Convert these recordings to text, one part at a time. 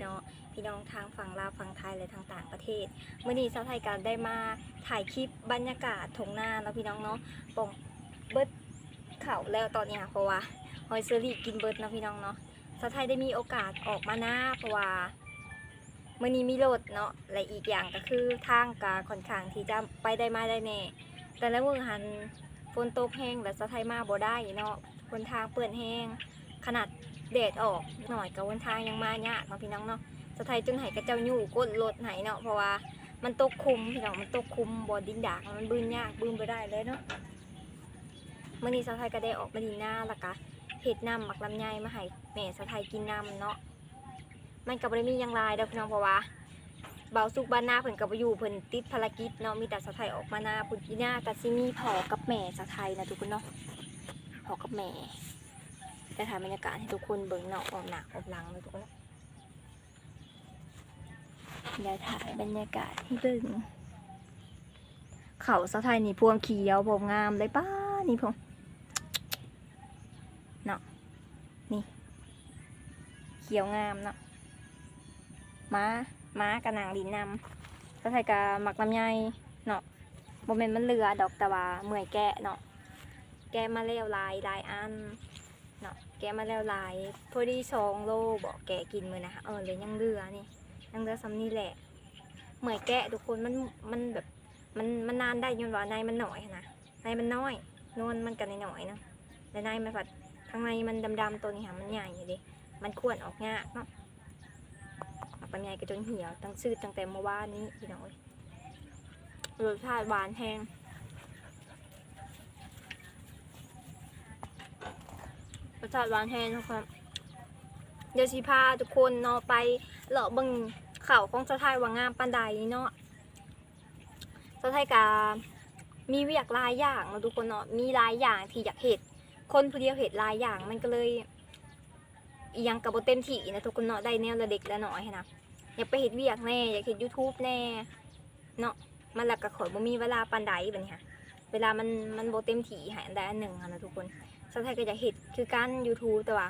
เนาะพี่น้องทางฝั่งลาวฝั่งไทยและทางต่างประเทศเมื่อนี้ชาวไทยก็ได้มาถ่ายคลิปบรรยากาศทงหน้าแล้วพี่น้องเนาะปองเบิดเข่าแล้วตอนนี้ค่ะเพราะว่าหอยเซอรี่กินเบิดนะพี่น้องเนาะชาวไทยได้มีโอกาสออกมาหน้าเพราะว่าเมื่อนี้มีรถเนาะและอีกอย่างก็คือทางกาค่อนข้างที่จะไปได้มาได้แน่แต่และมือหันฝนตกแห้งและชาวไทยมาบ่ได้เนาะคนทางเปื้อนแห้งขนาด แดดออกหน่อยกับวันทางยังมายากเนาะพี่น้องเนาะสะไทยจนไหกระเจ้าอยู่ก้นรถไหเนาะเพราะว่ามันตกคุมพี่น้องมันตกคุมบอดินดากมันบืนยากบืนไปได้เลยเนาะเมื่อนี้สะไทยก็ได้ออกมาดินหน้าละกะเห็ดนำหมักลำไยมาให้แม่สะไทยกินนำเนาะมันกับบริมียังลายเด้อพี่น้องเพราะว่าเบาสุกบ้านหน้าเพิ่นกับอยู่เพิ่นติดภารกิจเนาะมีแต่สะไทยออกมาหน้าพุ่นอีหน้าแต่ซิมีพอกับแม่สะไทยนะทุกคนเนาะพอกับแม่ จะถ่ายบรรยากาศให้ทุกคนเบิ่งเนาะออกหนักออกหลังเลยทุกคนเดี๋ยวถ่ายบรรยากาศให้เบิ่งเขาสะไทยนี่พวงเขียวผมงามเลยป้านี่พงเนาะนี่เขียวงามเนาะม้าม้ากระหนังดินนำสะไทยกะหมักลำไยเนาะโมเมนต์มันเหลือดอกต่ว่าเมื่อยแกะเนาะแกะมาเลี้ยวลายลายอัน เนาะแกมาแล้วหลายพอดีสองโลบอกแกกินมือนะคะเออเลยยังเรือนี่ยังเรือซ้ำนี่แหละเหมือนแกะทุกคนมันมันแบบมันมันนานได้ยนว่าในมันหน่อยนะในมันน้อยนวลมันกันหน่อยนะแต่ในมันผัดข้างในมันดำๆตัวนี้ค่ะมันใหญ่อยู่ดิมันควรออกยากเนาะออกปัญญากระจนเหี่ยวตั้งซื้อตั้งแต่เมื่อวานนี้พี่น้อยรสชาติหวานแห้ง สชาติหวานแห้งทุกคนเดี๋ยวสิพาทุกคนเนาะไปเลาะบิ่งเขาของสะไทยว่างามปานใดเนาะสะไทยกามีเวียกลายอย่างเนาะทุกคนเนาะมีหลายอย่างที่อยากเห็ดคนผู้เดียวเห็ดหลายอย่างมันก็เลยยังกับเต็มที่นะทุกคนเนาะได้แนวละเด็กละหน้อยนะอยากไปเห็ดเวียกแน่อยากเห็ด YouTube แน่เนาะมันหลักกระขอยบ่มีเวลาปานใดแบัดนี้ค่ะเวลามันมันโบเต็มที่ให้อันใดอันหนึ่งค่ะนะทุกคน สาวไทยก็อยากเห็ดคือการ YouTube แต่ว่า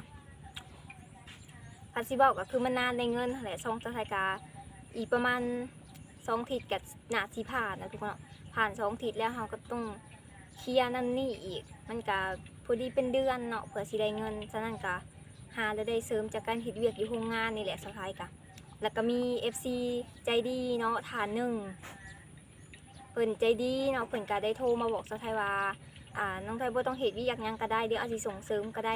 พันซิบอกก็คือมันนานในเงินแหละซองสาวไทยกาอีกประมาณสองทิศกับหนาสีผ่านนะทุกคนผ่านสองทิศแล้วเราก็ต้องเคลียร์นั่นนี่อีก มันก็พอดีเป็นเดือนเนาะเผื่อสิได้เงินฉะนั้นก็หาแล้วได้เสริมจากการเห็ดเวียกอยู่โรงงานนี่แหละสาวไทยกะแล้วก็มี FC ใจดีเนาะฐานหนึ่งเพิ่นใจดีเนาะเพิ่นก็ได้โทรมาบอกสาวไทยว่า อ่าน้องไทยบ่ต้องเฮ็ดเวียกหยังก็ได้เดี๋ยวอาจสิส่งเสริมก็ได้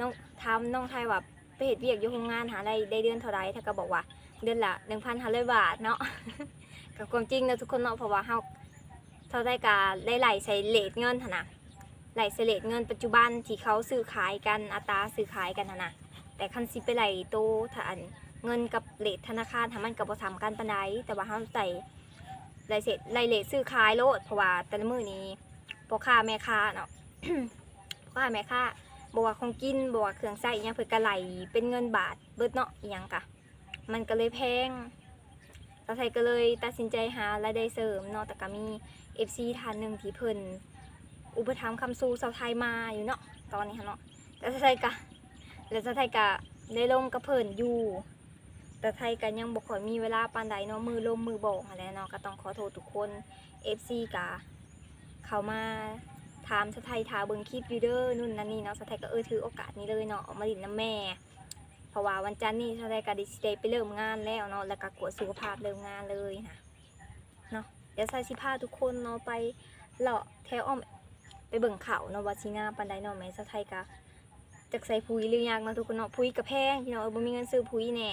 น้องทำน้องไทยว่าไปเฮ็ดเวียกอยู่โรงงานหาได้ได้เดือนเท่าใดถ้าก็บอกว่าเดือนละ1,500บาทเนาะกับความจริงนะทุกคนเนาะเพราะว่าเฮาเท่าได้ก็ได้ไหลใส่เลทเงินหั่นน่ะไหลใส่เลทเงินปัจจุบันที่เขาซื้อขายกันอัตราซื้อขายกันหั่นน่ะแต่คันสิไปไหลโตถ้าอันเงินกับเลทธนาคารถ้ามันก็บ่ซ้ำกันปานใดแต่ว่าเฮาใส่ไหลเสร็จไหลเลทซื้อขายโลดเพราะว่าแต่ละมื้อนี้ พ่อค้าแม่ค้าเนาะพ่อค้าแม่ค้าบอกของกินบอกเครื่องใช้อหยังเพิ่นก็ไหลเป็นเงินบาทเบิดเนาะอีหยังกะ มันก็เลยแพงตาไทยก็เลยตัดสินใจหารายได้เสริมเนาะแต่ก็มี FC ท่านหนึ่งที่เพิ่นอุปถัมภ์คำสู้สาวไทยมาอยู่เนาะตอนนี้ค่ะเนาะแต่ตาไทยก็แล้วตาไทยก็ได้ลงกับเพิ่นอยู่ แต่ไทยก็ยังบ่ค่อมีเวลาปานใดเนาะมือลมมือโบกอะไรเนาะก็ต้องขอโทษทุกคน FC กะ เขามาถามสะไทยถาเบิงคลิปอยูเดอร์นู่นนั่นนี่เนาะสะไทยก็เออถือโอกาสนี้เลยเนาะออกมาดินน้ำแม่เพราะว่าวันจันทร์นี่สะไทยก็ไดิสเดย์ไปเริ่มงานแล้วเนาะแล้วก็กวดสุขภาพเริ่มงานเลยนะเนาะเดี๋ยวใส่สิพาทุกคนเนาะไปเลาะแถวอ้อมไปเบิ่งเขาเนาะวัดชิงาปันไดเนาะแม่สะไทยก็จากใส่ปุ๋ยหรือยังเนาะทุกคนเนาะปุ๋ยกระแพงพี่น้องเออบ่มีเงินซื้อปุ๋ยแน่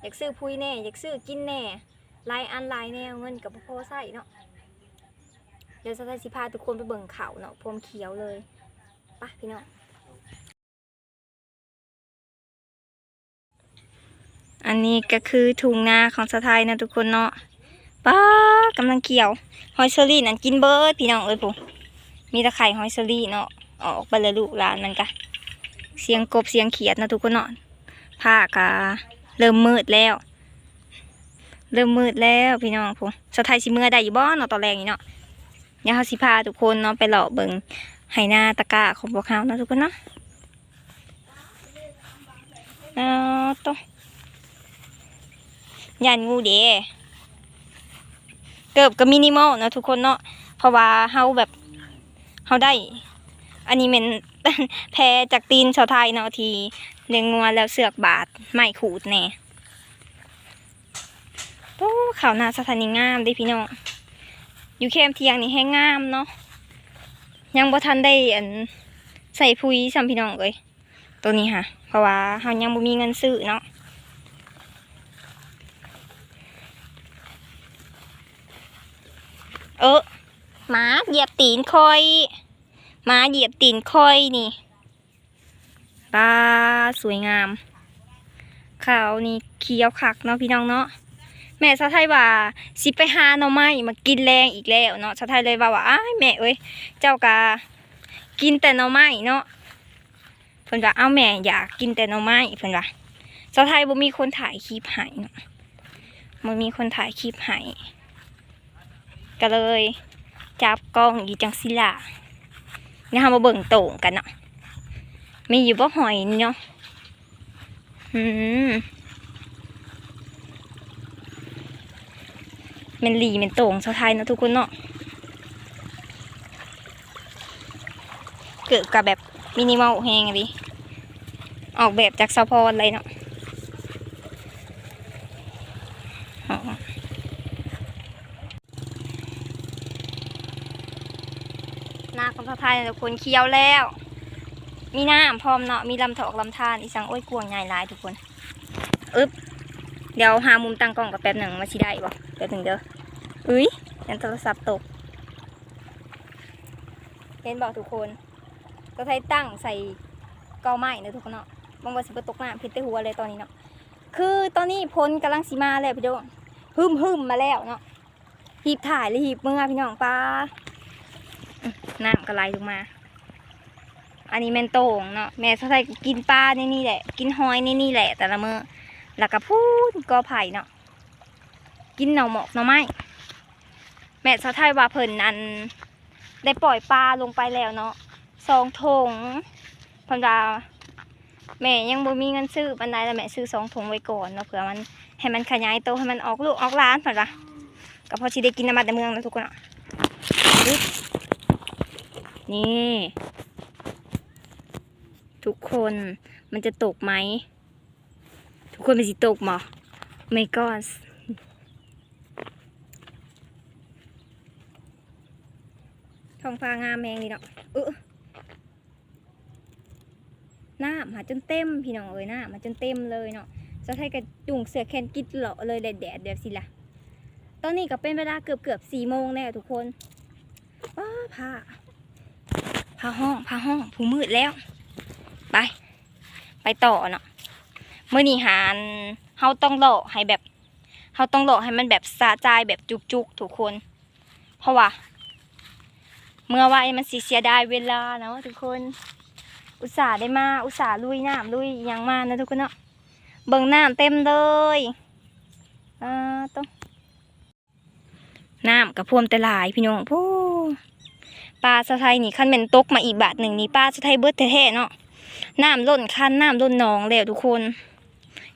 อยากซื้อปุ๋ยแน่อยากซื้อกินแน่ลายอันลายแนวเงินกับพ่อใส่เนาะ เดี๋ยวจะได้สิพาทุกคนไปเบิ่งเขาเนาะพรมเขียวเลยปะพี่น้องอันนี้ก็คือถุงนาของสะไทยนะทุกคนเนาะป้ากำลังเกี่ยวหอยเชอรี่นั่นกินเบิร์ดพี่น้องเอ้ยปุ๊มีตะไคร่หอยเชอรี่เนาะออกไปเลยลูกหลานมันกะเสียงกบเสียงเขียดนะทุกคนเนาะผ้ากะเริ่มมืดแล้ว เริ่มมืดแล้วพี่น้องปุ๊สะไทยสิเมื่อได้อยู่บ้านเนาะตอนแรกนี่เนาะ ยวเราสิพาทุกคนเนาะไปเลาะเบิงไหหน้าตะกร้าของพวกเขาเนาะทุกคนเนาะเอ๋อตัวยันงูเดเกือบกับมินิมอลเนาะทุกคนเนาะเพราะว่าเฮาแบบเฮาได้ อันนี้เป็นแพจากตีนชาวไทยเนาะทีเลี้ยงงัวแล้วเสือกบาดไม่ขูดแน่โอ้ข่าวนาสถานีงามเด้พี่น้อง อยู่แคมเทียงนี่ให้งามเนาะยังบ่ทันได้อันใส่พุยซ้ำพี่น้องเลยตัวนี้ค่ะ เพราะว่าเฮายังบ่มีเงินซื้อเนาะเออหมาเหยียบตีนคอยหมาเหยียบตีนคอยนี่ปลาสวยงามขาวนี่เขียวคักเนาะพี่น้องเนาะ แม่สาไทยว่าสิไปหาหน่อไม้มากินแรงอีกแล้วเนาะสาไทยเลยว่าว่าอ้ายแม่เอ้ยเจ้ากากินแต่หน่อไม้เนาะเพิ่นว่าเอ้าแม่อยากกินแต่หน่อไม้เพิ่นว่าสาไทยบ่มีคนถ่ายคลิปให้เนาะบ่มีคนถ่ายคลิปให้ก็เลยจับกล้องอยู่จังสิล่ะนี่เฮามาเบิ่งโต่งกันเนาะมีอยู่บ่หอยเนาะอืม มันหลีมันโต่งสาวไทยนะทุกคนเนาะเกิดกับแบบมินิมอลแฮงอะดิออกแบบจากซาพอนเลยเนาะหน้าของพระพายทุกคนเคี้ยวแล้ว มีน้ำพร้อมเนาะมีลำถอกลำธารอีสังอ้ยกวงใหญ่หลายทุกคนอึ๊บเดี๋ยวหามุมตั้งกล้องกับแป๊บหนึ่งมาชิได้บ่แป๊บหนึ่งเด้อ อุ้ยยันโทรศัพท์ตก เห็นบอกทุกคนก็ใช้ตั้งใส่เกาไม้นะทุกคนเนาะบางวันสิบตกหน้ำพิษแต่หัวเลยตอนนี้เนาะ คือตอนนี้พ้นกำลังสีมาแล้วพี่โดหึมหึมมาแล้วเนาะหีบถ่ายเลยหีบเมื่อพี่น้องปลาน้ำก็ไหลลงมา อันนี้แมนโต่งเนาะแม่ใส่กินปลาในนี่แหละ กินหอยในนี่แหละ แต่ละมือแล้วก็พูดกอไผ่เนาะกินหน่อหมอกหน่อไม้ แม่สาวไทยว่าเพิ่นอัน ได้ปล่อยปลาลงไปแล้วเนาะสองถงพันดาแม่ยังบ่มีเงินซื้อปันไดแล้วแม่ซื้อสองถุงไว้ก่อนเนาะเผื่อมันให้มันขยายโตให้มันออกลูกออกล้านเพันดาก็พอสิได้กินน้ำมันในเมืองนะทุกคนอะนี่ ทุกคนมันจะตกไหม ทุกคนเป็นสิตกหมอไม่ก็ ท้องฟ้างามแมงดีเนาะเออหน้ามาจนเต็มพี่น้องเอ้ยหน้ามาจนเต็มเลยเนาะจะให้กระจุงเสือแคนกิดเหลาะเลยแดดแดดแบบสิละตอนนี้ก็เป็นเวลาเกือบเกือบสี่โมงแล้วทุกคนว้าผ้าผ้าห้องผ้าห้องผู้มืดแล้ว ไป ไปต่อเนาะเมื่อนี้หารเฮาต้องเลาะให้แบบเฮาต้องเลาะให้มันแบบสะใจแบบจุกๆทุกคน เพราะว่า เมื่อไว้มันสิเสียดายเวลาเนาะทุกคน อุตส่าห์ได้มา อุตส่าห์ลุยน้ำลุยยังมานะทุกคนเนาะเบิ่งน้ำเต็มเลยอ่าต้องน้ำกับพวมแต่หลายพี่น้องพูปลาสะไทยนี่คันเป็นตกมาอีกบาทหนึ่งนี่ปลาสะไทยเบิดแท้ๆเนาะน้ำล้นคันน้ำล้นหนองแล้วทุกคน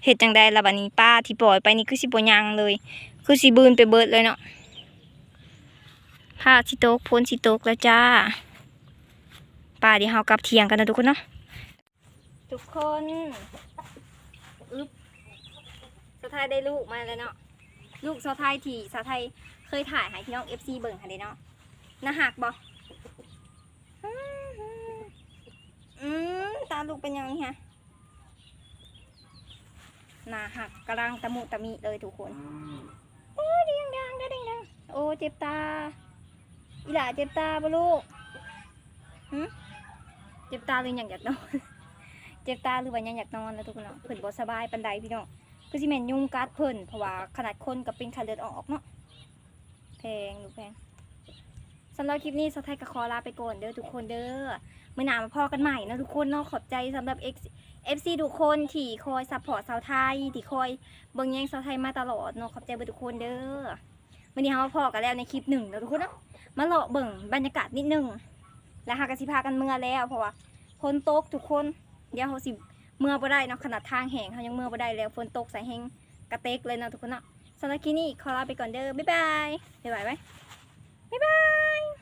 เห็ดจังใดละบัดนี้ปลาที่ปล่อยไปนี่คือสิบยังเลย คือสิบืนไปเบิดเลยเนาะ ผ้าสิตกพ้นสิตกแล้วจ้าป่าเดี๋ยวเรากลับเที่ยงกันนะทุกคนเนาะทุกคนอึ๊บสาวไทยได้ลูกมาแล้วเนาะลูกสาวไทยที่สาวไทยเคยถ่ายให้พี่น้องเอฟซีเบิ่งค่ะเด้เนาะน่าหักบ่อืมตาลูกเป็นยังไงฮะน่าหักกำลังตะมุตะมิเลยทุกคนโอ้ยเดียงดังเดียงดังโอ้เจ็บตา อีหล่าเจ็บตาปะลูกหืมเจ็บตาหรือยังอยากนอน เจ็บตาหรือว่ายังอยากนอนแล้วทุกคนเนาะเพิ่นบ่สบายปานใดพี่น้องคือสิแม่นยุงกัดเพิ่นเพราะว่าขนาดคนก็เป็นไข้เลือดออกเนาะแพงดูแพงสำหรับคลิปนี้สาวไทยก็ขอลาไปก่อนเด้อทุกคนเด้อมื้อหน้ามาพอกันใหม่นะทุกคนเนาะขอบใจสำหรับ X FC ทุกคนที่คอยซัพพอร์ตสาวไทยที่คอยเบิ่งแยงสาวไทยมาตลอดเนาะขอบใจเบิดทุกคนเด้อ มื้อนี้เฮาพอกันแล้วในคลิปหนึ่งแล้วทุกคนเนาะมาเลาะเบิ่งบรรยากาศนิดนึงแล้วหากสิพากันเมื่อแล้วเพราะว่าฝนตกทุกคนเดี๋ยวเขาสิเมื่อบ่ได้เนาะขนาดทางแห้งเขายังเมื่อบ่ได้แล้วฝนตกใส่แห้งกระเตกเลยเนาะทุกคนเนาะสำหรับคลิปนี้ขอลาไปก่อนเด้อบ๊ายบายบ๊ายบายไหมบ๊ายบาย